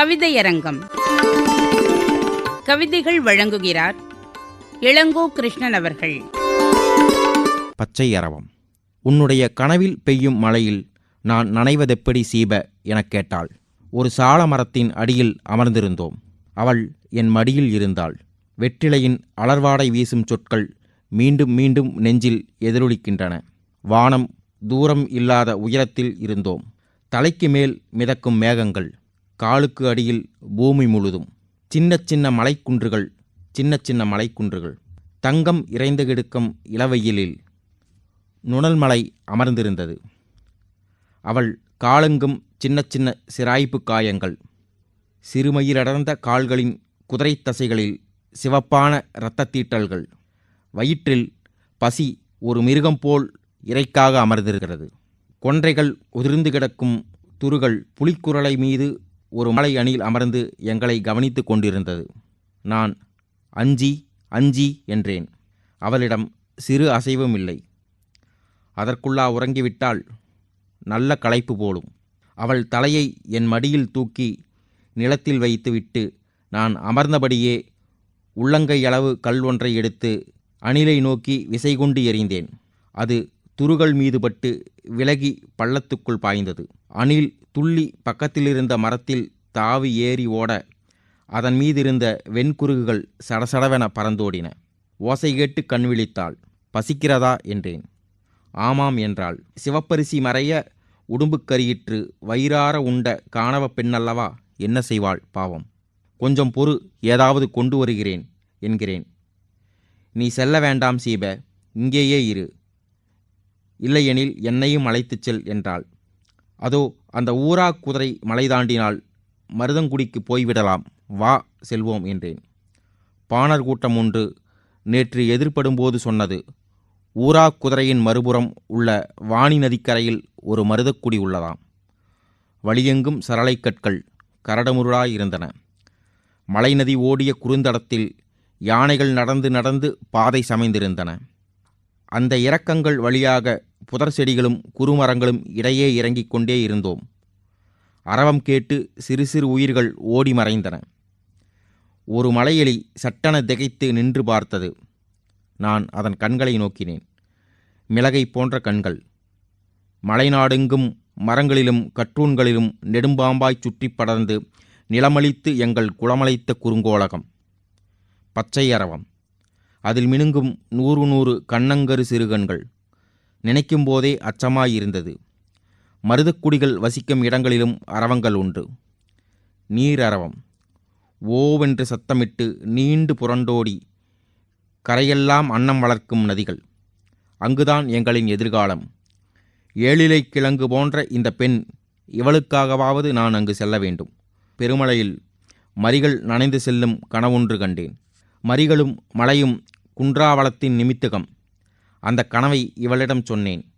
கவிதையரங்கம். கவிதைகள் வழங்குகிறார் இளங்கோ கிருஷ்ணன் அவர்கள். பச்சை அரவம். உன்னுடைய கனவில் பெய்யும் மழையில் நான் நனைவதெப்படி சீப எனக் கேட்டாள். ஒரு சால மரத்தின் அடியில் அமர்ந்திருந்தோம். அவள் என் மடியில் இருந்தாள். வெற்றிலையின் அலர்வாடை வீசும் சொற்கள் மீண்டும் மீண்டும் நெஞ்சில் எதிரொலிக்கின்றன. வானம் தூரம் இல்லாத உயரத்தில் இருந்தோம். தலைக்கு மேல் மிதக்கும் மேகங்கள். காலுக்கு அடியில் பூமி முழுதும். சின்ன சின்ன மலைக்குன்றுகள் சின்ன சின்ன மலைக்குன்றுகள். தங்கம் இறைந்து கிடக்கும் இளவெயிலில் நுணல்மலை அமர்ந்திருந்தது. அவள் காலெங்கும் சின்ன சின்ன சிராய்ப்பு காயங்கள் சிறுமயிரடர்ந்த கால்களின் குதிரை தசைகளில் சிவப்பான இரத்தத்தீட்டல்கள். வயிற்றில் பசி ஒரு மிருகம் போல் இறைக்காக அமர்ந்திருக்கிறது. கொன்றைகள் உதிர்ந்து கிடக்கும் துருகள் புலிக்குரலை மீது ஒரு மலை அணியில் அமர்ந்து எங்களை கவனித்து கொண்டிருந்தது. நான் அஞ்சி அஞ்சி என்றேன். அவளிடம் சிறு அசைவும் இல்லை. அதற்குள்ளா உறங்கிவிட்டால் நல்ல களைப்பு போலும். அவள் தலையை என் மடியில் தூக்கி நிலத்தில் வைத்துவிட்டு நான் அமர்ந்தபடியே உள்ளங்கை அளவு கல் ஒன்றை எடுத்து அணிலை நோக்கி விசை கொண்டு எறிந்தேன். அது துருகள் மீது பட்டு விலகி பள்ளத்துக்குள் பாய்ந்தது. அணில் துள்ளி பக்கத்திலிருந்த மரத்தில் தாவி ஏறி ஓட அதன் மீதிருந்த வெண்குருகுகள் சடசடவென பறந்தோடின. ஓசை கேட்டு கண் விழித்தாள் பசிக்கிறதா? என்றேன். ஆமாம் என்றாள். சிவப்பரிசி மறைய உடும்புக்கரியிற்று வயிறார உண்ட காணவ பெண்ணல்லவா? என்ன செய்வாள் பாவம்? கொஞ்சம் பொறு ஏதாவது கொண்டு வருகிறேன் என்கிறேன். நீ செல்ல வேண்டாம் சீப இங்கேயே இரு. இல்லையெனில் என்னையும் அழைத்துச் செல் என்றாள். அதோ அந்த ஊரா குதிரை மலை தாண்டினால் மருதங்குடிக்கு போய்விடலாம். வா செல்வோம் என்றேன். பாணர் கூட்டம் ஒன்று நேற்று எதிர்ப்படும்போது சொன்னது ஊரா குதிரையின் மறுபுறம் உள்ள வாணி நதிக்கரையில் ஒரு மருதக்குடி உள்ளதாம். வழியெங்கும் சரளைக்கற்கள் கரடமுருளாயிருந்தன மலைநதி ஓடிய குறுந்தடத்தில் யானைகள் நடந்து நடந்து பாதை சமைந்திருந்தன. அந்த இறக்கங்கள் வழியாக புதர் செடிகளும் குறுமரங்களும் இடையே இறங்கிக் கொண்டே இருந்தோம். அரவம் கேட்டு சிறு சிறு உயிர்கள் ஓடி மறைந்தன. ஒரு மலையெலி சட்டென திகைத்து நின்று பார்த்தது. நான் அதன் கண்களை நோக்கினேன். மிளகை போன்ற கண்கள். மலைநாடெங்கும் மரங்களிலும் கற்றூன்களிலும் நெடும்பாம்பாய் சுற்றி படர்ந்து நிலமளித்து எங்கள் குளமளித்த குறுங்கோலகம் பச்சை அரவம். அதில் மினுங்கும் நூறு நூறு கண்ணங்கரு சிறுகண்கள். நினைக்கும் போதே அச்சமாயிருந்தது. மருதக்குடிகள் வசிக்கும் இடங்களிலும் அரவங்கள் உண்டு. நீர் அரவம் ஓவென்று சத்தமிட்டு நீண்டு புரண்டோடி கரையெல்லாம் அன்னம் வளர்க்கும் நதிகள். அங்குதான் எங்களின் எதிர்காலம். ஏழிலை கிழங்கு போன்ற இந்த பெண் இவளுக்காகவாவது நான் அங்கு செல்ல வேண்டும். பெருமழையில் மரிகள் நனைந்து செல்லும் கனவொன்று கண்டேன். மரிகளும் மலையும் குன்றாவளத்தின் நிமித்தகம். அந்த கனவை இவளிடம் சொன்னேன்.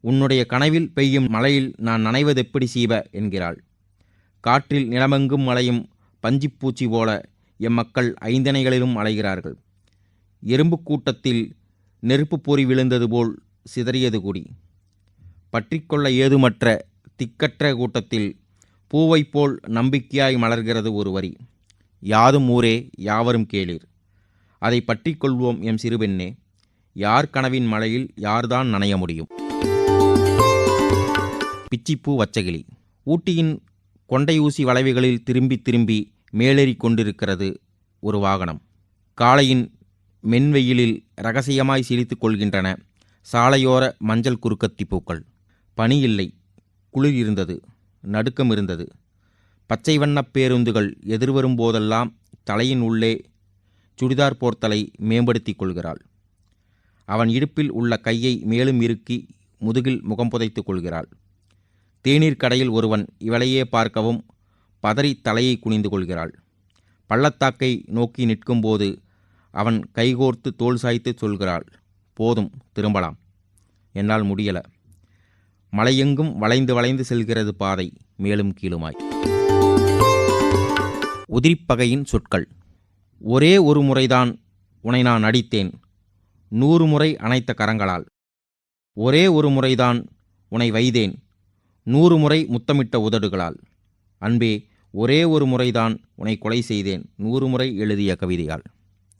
உன்னுடைய கனவில் பெய்யும் மழையில் நான் நனைவது எப்படி சீவ? என்கிறாள். காற்றில் நிலமெங்கும் மலையும் பஞ்சிப்பூச்சி போல எம் மக்கள் ஐந்தனைகளிலும் அலைகிறார்கள். எறும்பு கூட்டத்தில் நெருப்பு பொறி விழுந்தது போல் சிதறியது குடி. பற்றிக்கொள்ள ஏதுமற்ற திக்கற்ற கூட்டத்தில் பூவைப் போல் நம்பிக்கையாய் மலர்கிறது ஒரு வரி. யாதும் ஊரே யாவரும் கேளீர். அதை பற்றிக்கொள்வோம் எம் சிறுபெண்ணே. யார் கனவின் மழையில் யார்தான் நனைய முடியும்? பிச்சிப்பூ வச்சகிளி. ஊட்டியின் கொண்டை ஊசி வளைவுகளில் திரும்பி திரும்பி மேலேறி கொண்டிருக்கிறது ஒரு வாகனம். காலையின் மென்வெயிலில் ரகசியமாய் சிரித்து கொள்கின்றன சாலையோர மஞ்சள் குறுக்கத்தி பூக்கள். பனி இல்லை குளிர் இருந்தது நடுக்கம் இருந்தது. பச்சை வண்ணப் பேருந்துகள் எதிர்வரும் போதெல்லாம் தலையின் உள்ளே சுடிதார் போர்த்தலை மேம்படுத்திக் கொள்கிறாள். அவன் இடுப்பில் உள்ள கையை மேலும் இறுக்கி முதுகில் முகம் புதைத்துக் கொள்கிறாள். தேநீர் கடையில் ஒருவன் இவளையே பார்க்கவும் பதறி தலையை குனிந்து கொள்கிறாள். பள்ளத்தாக்கை நோக்கி நிற்கும்போது அவன் கைகோர்த்து தோல் சாய்த்து சொல்கிறாள் போதும் திரும்பலாம். என்னால் முடியல. மலையெங்கும் வளைந்து வளைந்து செல்கிறது பாதை மேலும் கீழுமாய். உதிரிப்பகையின் சொற்கள். ஒரே ஒரு முறைதான் உன்னை நான் அடித்தேன். நூறு முறை அணைத்த கரங்களால். ஒரே ஒரு முறைதான் உன்னை வைதேன் நூறு முறை முத்தமிட்ட உதடுகளால். அன்பே ஒரே ஒரு முறைதான் உன்னை கொலை செய்தேன். நூறு முறை எழுதிய கவிதையால்.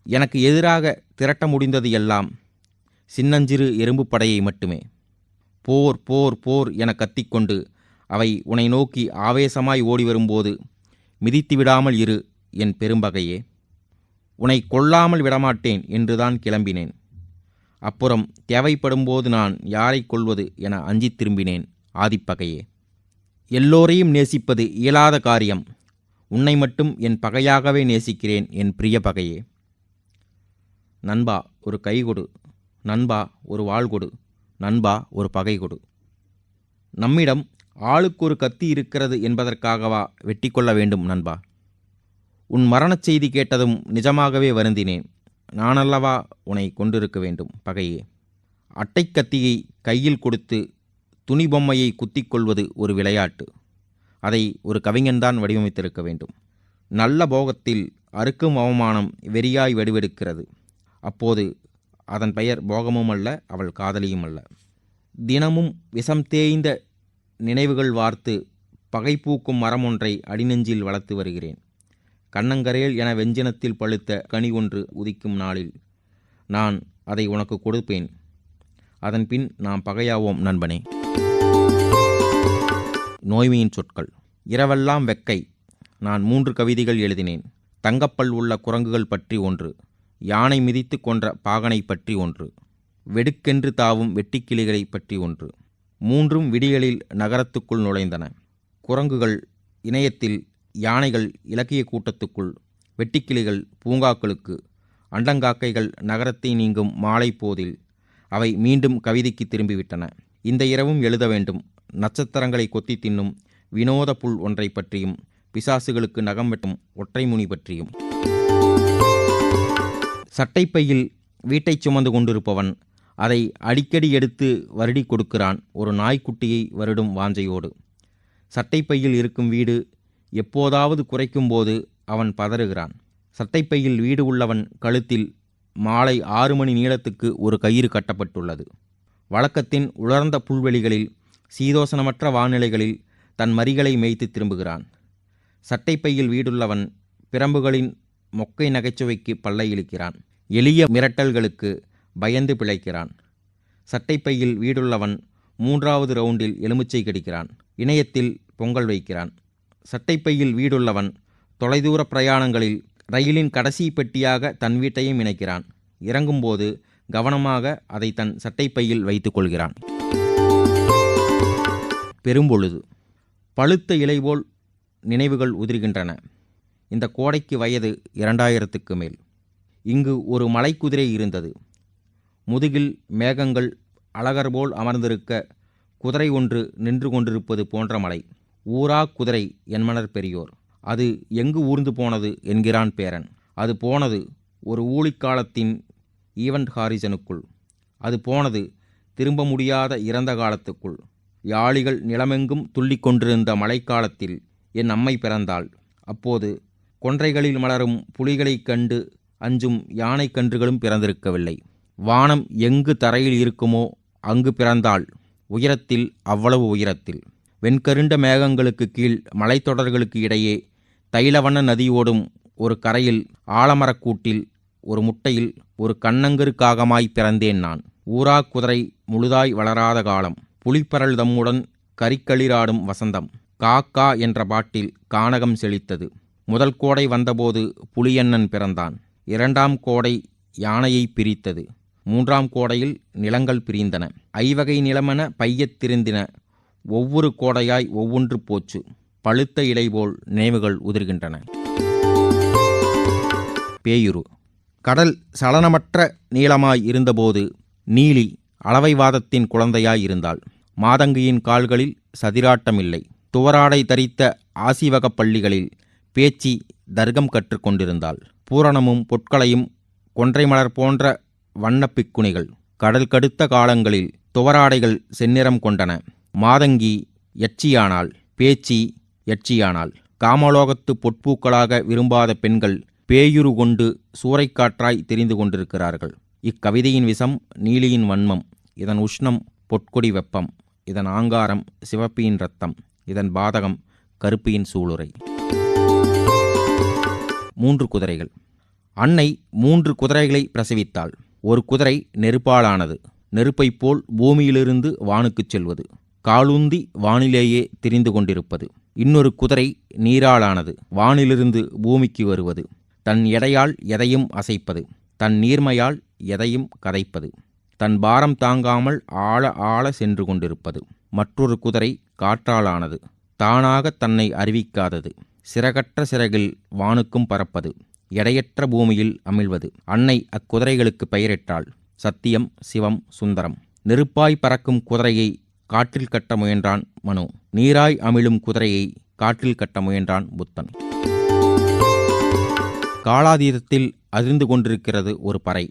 எனக்கு எதிராக திரட்ட முடிந்தது எல்லாம் சின்னஞ்சிறு எறும்பு படையை மட்டுமே. போர் போர் போர் என கத்திக்கொண்டு அவை உன்னை நோக்கி ஆவேசமாய் ஓடி வரும்போது மிதித்து விடாமல் இரு என் பெரும்பகையே. உன்னை கொல்லாமல் விடமாட்டேன் என்றுதான் கிளம்பினேன். அப்புறம் தேவைப்படும்போது நான் யாரை கொள்வது என அஞ்சித் திரும்பினேன் ஆதிப்பகையே. எல்லோரையும் நேசிப்பது இயலாத காரியம். உன்னை மட்டும் என் பகையாகவே நேசிக்கிறேன் என் பிரிய பகையே. நண்பா ஒரு கை கொடு. நண்பா ஒரு வாள் கொடு. நண்பா ஒரு பகை கொடு. நம்மிடம் ஆளுக்கு ஒரு கத்தி இருக்கிறது என்பதற்காகவா வெட்டி கொள்ள வேண்டும் நண்பா? உன் மரணச் செய்தி கேட்டதும் நிஜமாகவே வருந்தினேன். நானல்லவா உன்னை கொண்டிருக்க வேண்டும். பகையே. அட்டைக்கத்தியை கையில் கொடுத்து துணி பொம்மையை குத்தி கொள்வது ஒரு விளையாட்டு. அதை ஒரு கவிஞன்தான் வடிவமைத்திருக்க வேண்டும். நல்ல போகத்தில் அறுக்கும் அவமானம் வெறியாய் வடிவெடுக்கிறது. அப்போது அதன் பெயர் போகமும் அல்ல அவள் காதலியும் அல்ல. தினமும் விஷம் தேய்ந்த நினைவுகள் வார்த்து பகை பூக்கும் மரம் ஒன்றை அடிநெஞ்சில் வளர்த்து வருகிறேன். கண்ணங்கரையில் என வெஞ்சனத்தில் பழுத்த கனி ஒன்று உதிக்கும் நாளில் நான் அதை உனக்கு கொடுப்பேன். அதன்பின் நாம் பகையாவோம் நண்பனே. நோய்மையின் சொற்கள். இரவெல்லாம் வெக்கை. நான் மூன்று கவிதைகள் எழுதினேன். தங்கப்பல் உள்ள குரங்குகள் பற்றி ஒன்று. யானை மிதித்து கொன்ற பாகனை பற்றி ஒன்று. வெடுக்கென்று தாவும் வெட்டிக்கிளிகளை பற்றி ஒன்று. மூன்றும் விடியலில் நகரத்துக்குள் நுழைந்தன. குரங்குகள் இணையத்தில் யானைகள் இலக்கிய கூட்டத்துக்குள் வெட்டிக்கிளிகள் பூங்காக்களுக்கு அண்டங்காக்கைகள் நகரத்தை நீங்கும் மாலை போதில் அவை மீண்டும் கவிதைக்கு திரும்பிவிட்டன. இந்த இரவும் எழுத வேண்டும். நட்சத்திரங்களை கொத்தி தின்னும் வினோத புல் ஒன்றை பற்றியும் பிசாசுகளுக்கு நகம் வெட்டும் ஒற்றைமுனி பற்றியும். சட்டைப்பையில் வீட்டைச் சுமந்து கொண்டிருப்பவன் அதை அடிக்கடி எடுத்து வருடி கொடுக்கிறான் ஒரு நாய்க்குட்டியை வருடும் வாஞ்சையோடு. சட்டைப்பையில் இருக்கும் வீடு எப்போதாவது குறைக்கும்போது அவன் பதறுகிறான். சட்டைப்பையில் வீடு உள்ளவன் கழுத்தில் மாலை ஆறு மணி நீளத்துக்கு ஒரு கயிறு கட்டப்பட்டுள்ளது. வழக்கத்தின் உலர்ந்த புல்வெளிகளில் சீதோசனமற்ற வானிலைகளில் தன் மரிகளை மேய்த்து திரும்புகிறான். சட்டைப்பையில் வீடுள்ளவன் பிரம்புகளின் மொக்கை நகைச்சுவைக்கு பல்லை இழுக்கிறான். எளிய மிரட்டல்களுக்கு பயந்து பிழைக்கிறான். சட்டைப்பையில் வீடுள்ளவன் மூன்றாவது ரவுண்டில் எலுமிச்சை கடிக்கிறான். இணையத்தில் பொங்கல் வைக்கிறான். சட்டைப்பையில் வீடுள்ளவன் தொலைதூர பிரயாணங்களில் ரயிலின் கடைசி பெட்டியாக தன் வீட்டையும் இணைக்கிறான். இறங்கும்போது கவனமாக அதை தன் சட்டைப்பையில் வைத்துக் கொள்கிறான். பெரும்பொழுது பழுத்த இலைபோல் நினைவுகள் உதிர்கின்றன. இந்த கோடைக்கு வயது இரண்டாயிரத்துக்கு மேல். இங்கு ஒரு மலைக்குதிரை இருந்தது. முதுகில் மேகங்கள் அழகர் போல் அமர்ந்திருக்க குதிரை ஒன்று நின்று கொண்டிருப்பது போன்ற மலை. ஊரா குதிரை என்மனர் பெரியோர். அது எங்கு ஊர்ந்து போனது என்கிறான் பேரன். அது போனது ஒரு ஊழிக்காலத்தின் ஈவண்ட் ஹாரிசனுக்குள் அது போனது திரும்ப முடியாத இறந்த காலத்துக்குள். யாளிகள் நிலமெங்கும் துள்ளிக் கொண்டிருந்த மழைக்காலத்தில் என் அம்மை பிறந்தாள். அப்போது கொன்றைகளில் மலரும் புலிகளைக் கண்டு அஞ்சும் யானை கன்றுகளும் பிறந்திருக்கவில்லை. வானம் எங்கு தரையில் இருக்குமோ அங்கு பிறந்தாள். உயரத்தில் அவ்வளவு உயரத்தில். வெண்கருண்ட மேகங்களுக்கு கீழ் மலைத்தொடர்களுக்கு இடையே தைலவண்ண நதியோடும் ஒரு கரையில் ஆலமரக்கூட்டில் ஒரு முட்டையில் ஒரு கண்ணங்கரு காகமாய் பிறந்தேன் நான். ஊரா குதிரை முழுதாய் வளராத காலம் புலிப்பரல் தம்முடன் கரிக்களிராடும் வசந்தம். காக்கா என்ற பாட்டில் கானகம் செழித்தது. முதல் கோடை வந்தபோது புலியண்ணன் பிறந்தான். இரண்டாம் கோடை யானையை பிரித்தது. மூன்றாம் கோடையில் நிலங்கள் பிரிந்தன. ஐவகை நிலமென பையத் திருந்தின ஒவ்வொரு கோடையாய் ஒவ்வொன்று போச்சு. பழுத்த இலைபோல் நினைவுகள் உதிர்கின்றன. பேயுரு. கடல் சலனமற்ற நீளமாய் இருந்தபோது நீலி அளவைவாதத்தின் குழந்தையாய் இருந்தாள். மாதங்கியின் கால்களில் சதிராட்டமில்லை. துவராடை தரித்த ஆசிவகப் பள்ளிகளில் பேச்சி தர்க்கம் கற்றுக்கொண்டிருந்தாள் பூரணமும் பொற்களையும் கொன்றை மலர் போன்ற வண்ணப்பிக்குணிகள் கடல் கடுத்த காலங்களில் துவராடைகள் செந்நிறம் கொண்டன. மாதங்கி யட்சியானாள் பேச்சி யட்சியானாள் காமலோகத்து பொற்பூக்களாக விரும்பாத பெண்கள் பேயுரு கொண்டு சூறைக்காற்றாய் தெரிந்து கொண்டிருக்கிறார்கள். இக்கவிதையின் விஷம் நீலியின் வன்மம் இதன் உஷ்ணம் பொற்கொடி வெப்பம் இதன் ஆங்காரம் சிவப்பியின் ரத்தம் இதன் பாதகம் கருப்பியின் சூளுரை. மூன்று குதிரைகள். அன்னை மூன்று குதிரைகளை பிரசவித்தாள். ஒரு குதிரை நெருப்பாலானது. நெருப்பைப் போல் பூமியிலிருந்து வானுக்குச் செல்வது. காலுந்தி வானிலேயே திரிந்து கொண்டிருப்பது. இன்னொரு குதிரை நீராலானது வானிலிருந்து பூமிக்கு வருவது. தன் எடையால் எதையும் அசைப்பது. தன் நீர்மையால் எதையும் கதைப்பது. தன் பாரம் தாங்காமல் ஆழ ஆழ சென்று கொண்டிருப்பது. மற்றொரு குதிரை காற்றாலானது தானாக தன்னை அறிவிக்காதது. சிறகற்ற சிறகில் வானுக்கும் பறப்பது எடையற்ற பூமியில் அமிழ்வது. அன்னை அக்குதிரைகளுக்கு பெயரிட்டாள். சத்தியம் சிவம் சுந்தரம். நெருப்பாய் பறக்கும் குதிரையை காற்றில் கட்ட முயன்றான் மனு. நீராய் அமிழும் குதிரையை காற்றில் கட்ட முயன்றான் புத்தன். காலாதீதத்தில் அதிர்ந்து கொண்டிருக்கிறது ஒரு பறை.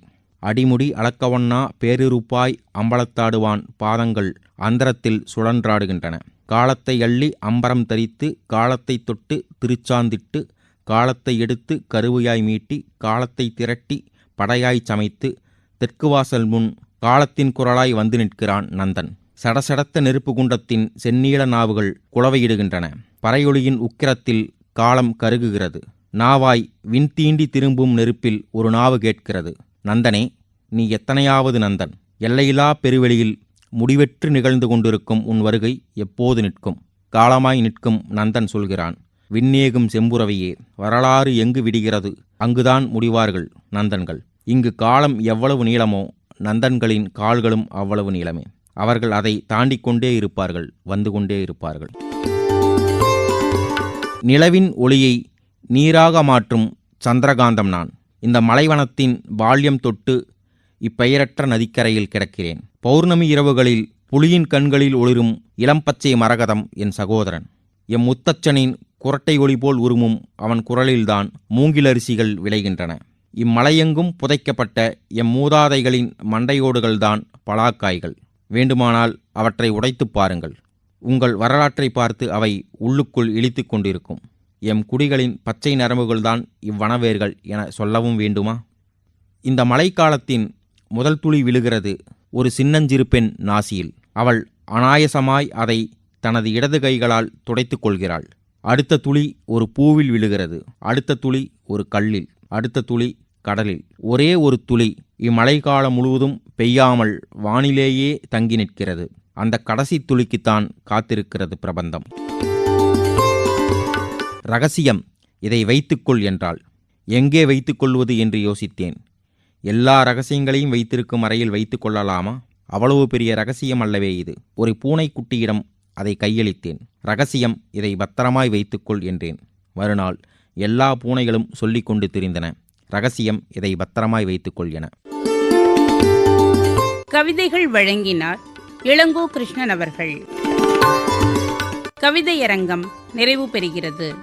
அடிமுடி அளக்கவண்ணா பேரிருப்பாய் அம்பலத்தாடுவான் பாதங்கள் அந்தரத்தில் சுழன்றாடுகின்றன. காலத்தை அள்ளி அம்பரம் தரித்து காலத்தை தொட்டு திருச்சாந்திட்டு காலத்தை எடுத்து கருவையாய் மீட்டி காலத்தை திரட்டி படையாய் சமைத்து தெற்கு வாசல் முன் காலத்தின் குரலாய் வந்து நிற்கிறான் நந்தன். சடசடத்த நெருப்பு குண்டத்தின் செந்நீள நாவுகள் குளவையிடுகின்றன பறையொளியின் உக்கிரத்தில் காலம் கருகுகிறது. நாவாய் விண்தீண்டி திரும்பும் நெருப்பில் ஒரு நாவு கேட்கிறது. நந்தனே நீ எத்தனையாவது நந்தன்? எல்லையிலா பெருவெளியில் முடிவெற்று நிகழ்ந்து கொண்டிருக்கும் உன் வருகை எப்போது நிற்கும்? காலமாய் நிற்கும் நந்தன் சொல்கிறான் விண்ணேகும் செம்புறவையே வரலாறு எங்கு விடுகிறது? அங்குதான் முடிவார்கள் நந்தன்கள். இங்கு காலம் எவ்வளவு நீளமோ நந்தன்களின் கால்களும் அவ்வளவு நீளமே. அவர்கள் அதை தாண்டிக் கொண்டே இருப்பார்கள் வந்து கொண்டே இருப்பார்கள். நிலவின் ஒளியை நீராக மாற்றும் சந்திரகாந்தம் நான். இந்த மலைவனத்தின் பால்யம் தொட்டு இப்பெயரற்ற நதிக்கரையில் கிடக்கிறேன். பௌர்ணமி இரவுகளில் புலியின் கண்களில் ஒளிரும் இளம்பச்சை மரகதம் என் சகோதரன். எம் முத்தச்சனின் குரட்டை ஒளி போல் உருமும் அவன் குரலில்தான் மூங்கிலரிசிகள் விளைகின்றன. இம்மலையெங்கும் புதைக்கப்பட்ட எம் மூதாதைகளின் மண்டையோடுகள்தான் பலாக்காய்கள். வேண்டுமானால் அவற்றை உடைத்துப் பாருங்கள். உங்கள் வரலாற்றை பார்த்து அவை உள்ளுக்குள் இழித்து கொண்டிருக்கும். எம் குடிகளின் பச்சை நரம்புகள்தான் இவ்வனவேர்கள் என சொல்லவும் வேண்டுமா? இந்த மழைக்காலத்தின் முதல் துளி விழுகிறது ஒரு சின்னஞ்சிறு பெண் நாசியில். அவள் அனாயசமாய் அதை தனது இடது கைகளால் துடைத்து கொள்கிறாள். அடுத்த துளி ஒரு பூவில் விழுகிறது. அடுத்த துளி ஒரு கல்லில். அடுத்த துளி கடலில். ஒரே ஒரு துளி இம்மழைக்காலம் முழுவதும் பெய்யாமல் வானிலேயே தங்கி நிற்கிறது. அந்த கடைசி துளிக்குத்தான் காத்திருக்கிறது பிரபந்தம். ரகசியம் இதை வைத்துக்கொள் என்றாள். எங்கே வைத்துக்கொள்வது என்று யோசித்தேன். எல்லா ரகசியங்களையும் வைத்திருக்கும் அறையில் வைத்துக்கொள்ளலாமா அவ்வளவு பெரிய ரகசியம் அல்லவே இது. ஒரு பூனைக்குட்டியிடம் அதை கையளித்தேன். ரகசியம் இதை பத்திரமாய் வைத்துக்கொள் என்றேன். மறுநாள் எல்லா பூனைகளும் சொல்லிக் கொண்டு திரிந்தன. ரகசியம் இதை பத்திரமாய் வைத்துக்கொள் என. கவிதைகள் வழங்கினார் இளங்கோ கிருஷ்ணன் அவர்கள். கவிதையரங்கம் நிறைவு பெறுகிறது.